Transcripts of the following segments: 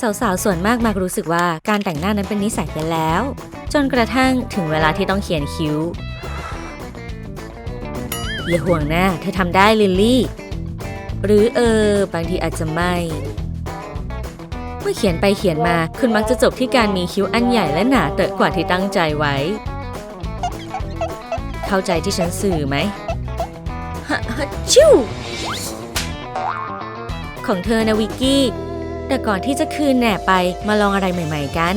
สาวๆ ส่วนมากมักรู้สึกว่าการแต่งหน้านั้นเป็นนิสัยไปแล้ว จนกระทั่งถึงเวลาที่ต้องเขียนคิ้ว อย่าห่วงนะเธอทำได้ลิลลี่ หรือเออ บางทีอาจจะไม่ เมื่อเขียนไปเขียนมาคุณมักจะจบที่การมีคิ้วอันใหญ่และหนาเตอะกว่าที่ตั้งใจไว้ เข้าใจที่ฉันสื่อไหมฮะฮะชิวของเธอนะวิกกี้ แต่ก่อนที่จะคืนแหนบไปมาลองอะไรใหม่ๆกัน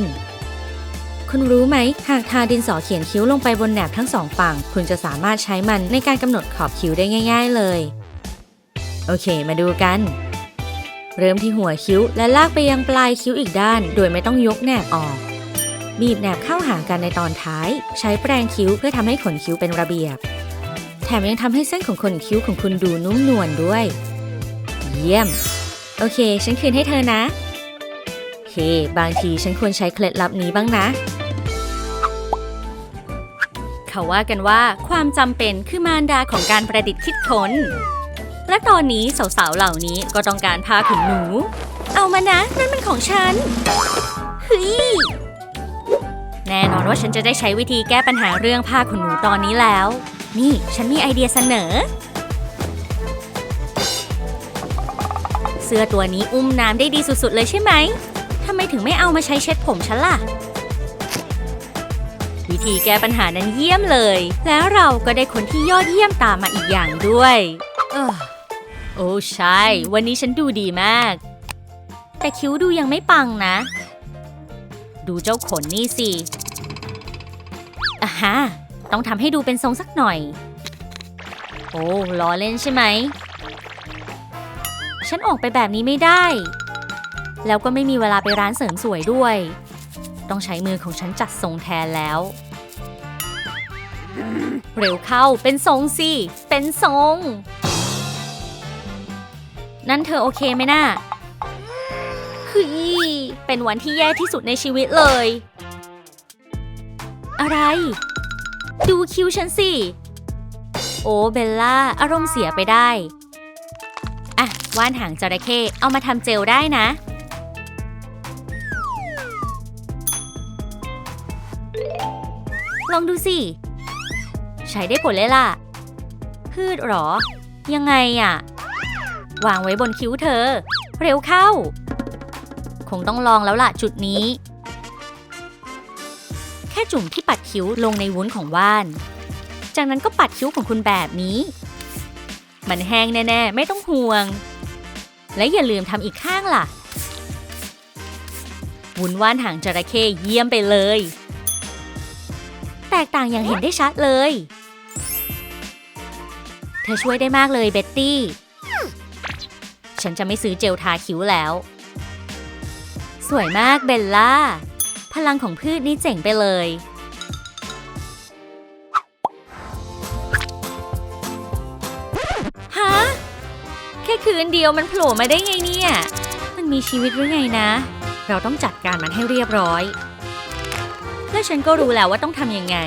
คุณรู้ไหม หากทาดินสอเขียนคิ้วลงไปบนแหนบทั้งสองฝั่ง คุณจะสามารถใช้มันในการกำหนดขอบคิ้วได้ง่าย ๆเลย โอเค มาดูกัน เริ่มที่หัวคิ้วและลากไปยังปลายคิ้วอีกด้าน โดยไม่ต้องยกแหนบออกบีบแหนบเข้าหากันในตอนท้าย ใช้แปรงคิ้วเพื่อทำให้ขนคิ้วเป็นระเบียบ แถมยังทำให้เส้นของขนคิ้วของคุณดูนุ่มนวลด้วย เยี่ยม โอเค ฉันคืนให้เธอนะเฮ้บางทีฉันควรใช้เคล็ดลับนี้บ้างนะ เขาว่ากันว่าความจำเป็นคือมารดาของการประดิษฐ์คิดค้น และตอนนี้สาวๆเหล่านี้ก็ต้องการผ้าขนหนู เอามานะ นั่นมันของฉันเฮ้ยแน่นอนว่าฉันจะได้ใช้วิธีแก้ปัญหาเรื่องผ้าขนหนูตอนนี้แล้ว นี่ฉันมีไอเดียเสนอ สื้อตัวนี้อุ้มน้ำได้ดีสุดๆเลยใช่ไหมทำไมถึงไม่เอามาใช้เช็ดผมฉันล่ะ วิธีแก้ปัญหานั้นเยี่ยมเลย แล้วเราก็ได้คนที่ยอดเยี่ยมตามมาอีกอย่างด้วย เออโอ้ใช่ วันนี้ฉันดูดีมาก แต่คิ้วดูยังไม่ปังนะ ดูเจ้าขนนี่สิอะฮะต้องทำให้ดูเป็นทรงสักหน่อย โอ้ล้อเล่นใช่ไหม ฉันออกไปแบบนี้ไม่ได้ แล้วก็ไม่มีเวลาไปร้านเสริมสวยด้วย ต้องใช้มือของฉันจัดทรงแทนแล้ว เร็วเข้าเป็นทรงสิเป็นทรง นั่นเธอโอเคไหมนะ่ะคือเป็นวันที่แย่ที่สุดในชีวิตเลย อะไร ดูคิวฉันสิ โอ้เบลล่า อารมณ์เสียไปได้ ว่านหางจระเข้เอามาทำเจลได้นะ ลองดูสิ ใช้ได้ผลเลยล่ะ พืชหรอ ยังไงอะวางไว้บนคิ้วเธอ เร็วเข้า คงต้องลองแล้วล่ะจุดนี้ แค่จุ่มที่ปัดคิ้วลงในวุ้นของว่าน จากนั้นก็ปัดคิ้วของคุณแบบนี้ มันแห้งแน่ ๆ ไม่ต้องห่วง และอย่าลืมทำอีกข้างล่ะวุ้นว่านหางจระเข้เยี่ยมไปเลย แตกต่างอย่างเห็นได้ชัดเลย เธอช่วยได้มากเลยเบ็ตตี้ ฉันจะไม่ซื้อเจลทาคิ้วแล้ว สวยมากเบลล่า พลังของพืชนี่เจ๋งไปเลย ค่คืนเดียวมันโผล่มาได้ไงเนี่ย มันมีชีวิตหรือไงนะ เราต้องจัดการมันให้เรียบร้อย และฉันก็รู้แล้วว่าต้องทำยังไง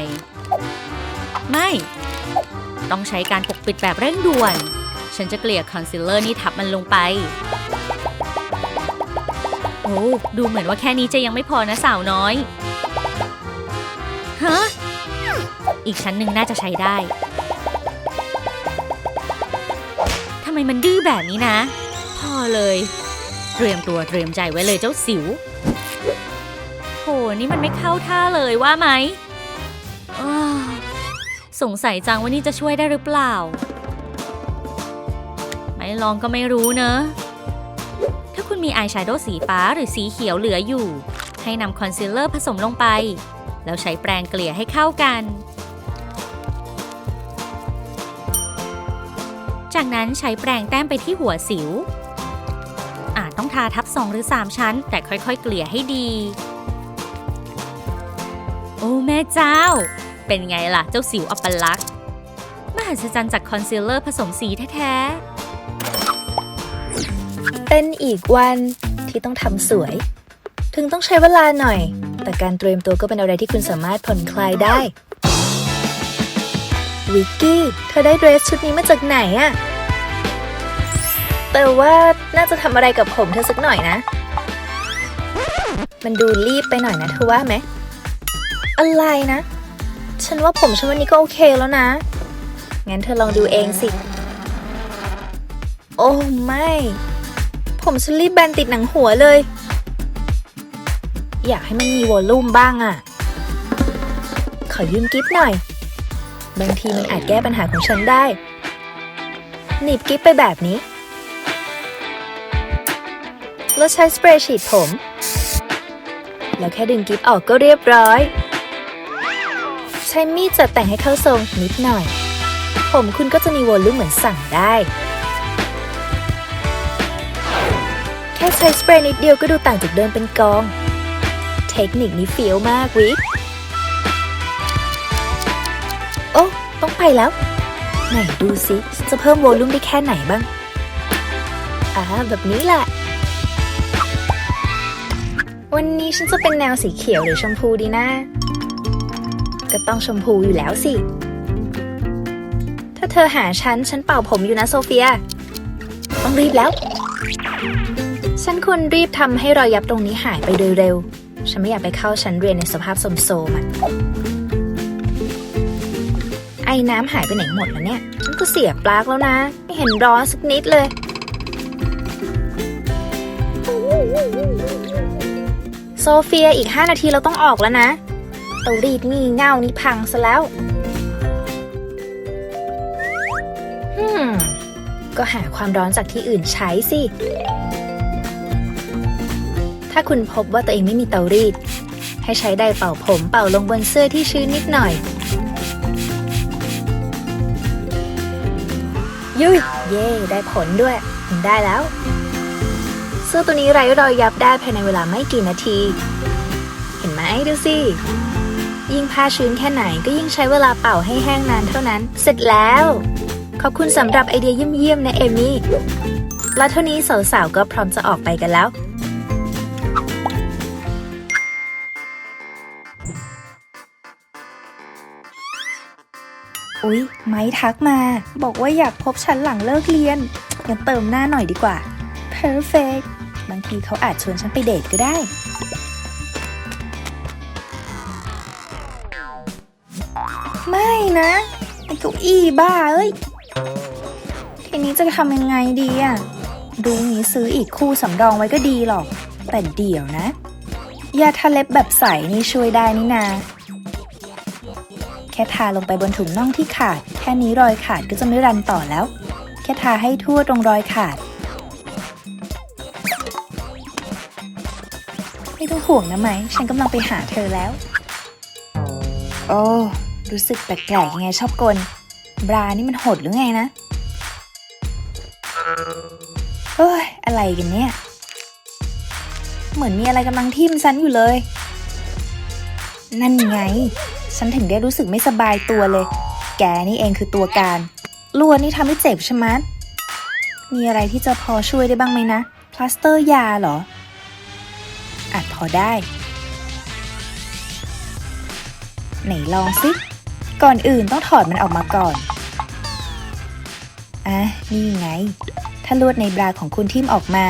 ไม่ ต้องใช้การปกปิดแบบเร่งด่วน ฉันจะเกลี่ยคอนซีลเลอร์นี่ทับมันลงไป โอ้ดูเหมือนว่าแค่นี้จะยังไม่พอนะสาวน้อย ฮะ อีกชั้นหนึ่งน่าจะใช้ได้ ไมมันดื้อแบบนี้นะ พอเลย เตรียมตัวเตรียมใจไว้เลยเจ้าสิวโหนี่มันไม่เข้าท่าเลยว่าไหมสงสัยจังว่านี่จะช่วยได้หรือเปล่า ไม่ลองก็ไม่รู้เนอะถ้าคุณมีอายแชโดว์สีฟ้าหรือสีเขียวเหลืออยู่ ให้นำคอนซีลเลอร์ผสมลงไป แล้วใช้แปรงเกลี่ยให้เข้ากัน จากนั้นใช้แปรงแต้มไปที่หัวสิว อาจต้องทาทับสองหรือ 3 ชั้น แต่ค่อยๆ เกลี่ยให้ดี โอ้แม่เจ้า เป็นไงล่ะเจ้าสิวอัปลักษ์มหัศจรรย์จากคอนซีลเลอร์ผสมสีแท้ๆ เป็นอีกวันที่ต้องทำสวย ถึงต้องใช้เวลาหน่อย แต่การเตรียมตัวก็เป็นอะไรที่คุณสามารถผ่อนคลายได้ วิกกี้ เธอได้เดรสชุดนี้มาจากไหนอะแต่ว่าน่าจะทำอะไรกับผมเธอสักหน่อยนะ มันดูรีบไปหน่อยนะเธอว่าไหม อะไรนะ ฉันว่าผมฉันวันนี้ก็โอเคแล้วนะ งั้นเธอลองดูเองสิ โอ้ไม่ ผมฉันรีบแบนติดหนังหัวเลย อยากให้มันมีวอลลุ่มบ้างอะ่ะ ขอยืมกิฟหน่อย บางทีมันอาจแก้ปัญหาของฉันได้ หนีบกิฟไปแบบนี้ แล้วใช้สเปรย์ฉีดผม แล้วแค่ดึงกิฟออกก็เรียบร้อย ใช้มีดจัดแต่งให้เข้าทรงนิดหน่อย ผมคุณก็จะมีวอลลุ่มเหมือนสั่งได้ แค่ใช้สเปรย์นิดเดียวก็ดูต่างจากเดิมเป็นกอง เทคนิคนี้เฟี้ยวมากวิโต้องไปแล้ว ไหนดูสิจะเพิ่มวอลลุ่มได้แค่ไหนบ้าง อ่าแบบนี้แหละ วันนี้ฉันจะเป็นแนวสีเขียวหรือชมพูดีนะ ก็ต้องชมพูอยู่แล้วสิ ถ้าเธอหาฉัน ฉันเป่าผมอยู่นะโซเฟีย ต้องรีบแล้ว ฉันควรรีบทำให้รอยยับตรงนี้หายไปโดยเร็ว ฉันไม่อยากไปเข้าชั้นเรียนในสภาพสมโซมอะ อ้น้ำหายไปไหนหมดแล้วเนี่ยฉันก็เสียปลั๊กแล้วนะ ไม่เห็นร้อนสักนิดเลย โซเฟียอีก 5 นาทีเราต้องออกแล้วนะเตารีดงี่เง่านี่พังซะแล้วฮึมก็หาความร้อนจากที่อื่นใช้สิ ถ้าคุณพบว่าตัวเองไม่มีเตารีด ให้ใช้ไดร์เป่าผมเป่าลงบนเสื้อที่ชื้นนิดหน่อย ยุยเย่ได้ผลด้วย ได้แล้ว เสื้อตัวนี้ไร้รอยยับได้ภายในเวลาไม่กี่นาที เห็นไหมดูสิยิ่งผ้าชื้นแค่ไหนก็ยิ่งใช้เวลาเป่าให้แห้งนานเท่านั้น เสร็จแล้ว ขอบคุณสำหรับไอเดียเยี่ยมๆนะเอมี่ และเท่านี้สาวๆก็พร้อมจะออกไปกันแล้ว อุ๊ย ไม้ทักมา บอกว่าอยากพบฉันหลังเลิกเรียนงั้นเติมหน้าหน่อยดีกว่า perfect บางทีเขาอาจชวนฉันไปเดทก็ได้ ไม่นะไอ้เก้าอี้บ้าเอ้ย ทีนี้จะทำยังไงดีอะดูงี้ซื้ออีกคู่สำรองไว้ก็ดีหรอก แต่เดี๋ยวนะ ยาทาเล็บแบบใสนี่ช่วยได้นี่นา แค่ทาลงไปบนถุงน่องที่ขาด แค่นี้รอยขาดก็จะไม่รันต่อแล้ว แค่ทาให้ทั่วตรงรอยขาด ไม่ต้องห่วงนะไหม ฉันกำลังไปหาเธอแล้ว โอ้รู้สึกแปลกๆยังไงชอบกล บรานี่มันโหดหรือไงนะเฮ้ย อะไรกันเนี่ย เหมือนมีอะไรกำลังทิ่มฉันอยู่เลย นั่นไง ฉันถึงได้รู้สึกไม่สบายตัวเลย แกนี่เองคือตัวการลวนนี่ทำให้เจ็บใช่ไหมมีอะไรที่จะพอช่วยได้บ้างไหมนะ พลาสเตอร์ยาเหรอ อาจพอได้ ไหนลองสิ ก่อนอื่นต้องถอดมันออกมาก่อน อะ นี่ไง ถ้าลวดในบราของคุณทิ่มออกมา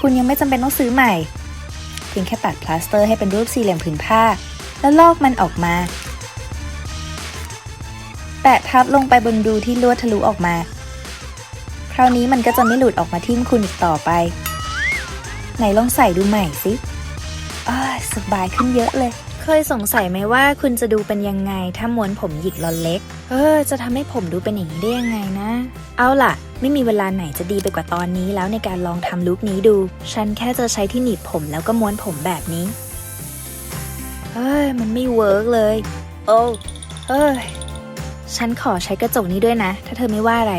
คุณยังไม่จำเป็นต้องซื้อใหม่ เพียงแค่ตัดพลาสเตอร์ให้เป็นรูปสี่เหลี่ยมผืนผ้า แล้วลอกมันออกมา แปะทับลงไปบนรูที่ลวดทะลุออกมา คราวนี้มันก็จะไม่หลุดออกมาทิ่มคุณอีกต่อไป ไหนลองใส่ดูใหม่สิอ้าสบายขึ้นเยอะเลย เคยสงสัยไหมว่าคุณจะดูเป็นยังไง ถ้าม้วนผมหยิกลอนเล็ก เออ จะทำให้ผมดูเป็นอย่างนี้ได้ยังไงนะ เอาล่ะ ไม่มีเวลาไหนจะดีไปกว่าตอนนี้แล้วในการลองทำลุคนี้ดู ฉันแค่จะใช้ที่หนีบผมแล้วก็ม้วนผมแบบนี้เฮ้ย มันไม่เวิร์กเลย โอ้เฮ้ย ฉันขอใช้กระจกนี้ด้วยนะ ถ้าเธอไม่ว่าอะไร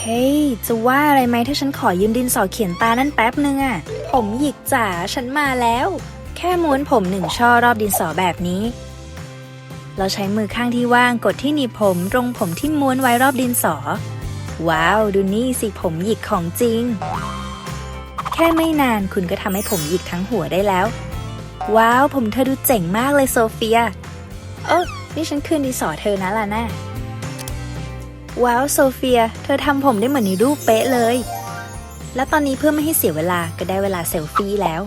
เฮ้ย จะว่าอะไรไหมถ้าฉันขอยืมดินสอเขียนตานั่นแป๊บนึงอะผมหยิกจ๋าฉันมาแล้ว แค่ม้วนผมหนึ่งช่อรอบดินสอแบบนี้ เราใช้มือข้างที่ว่างกดที่หนีบผมตรงผมที่ม้วนไว้รอบดินสอ ว้าว ดูนี่สิผมหยิกของจริง แค่ไม่นานคุณก็ทำให้ผมหยิกทั้งหัวได้แล้ว ว้าว ผมเธอดูเจ๋งมากเลยโซเฟียเออ นี่ฉันคืนดีสอเธอนะล่ะน่าว้าวโซเฟีย เธอทำผมได้เหมือนในรูปเป๊ะเลย และตอนนี้เพื่อไม่ให้เสียเวลาก็ได้เวลาเซลฟี่แล้ว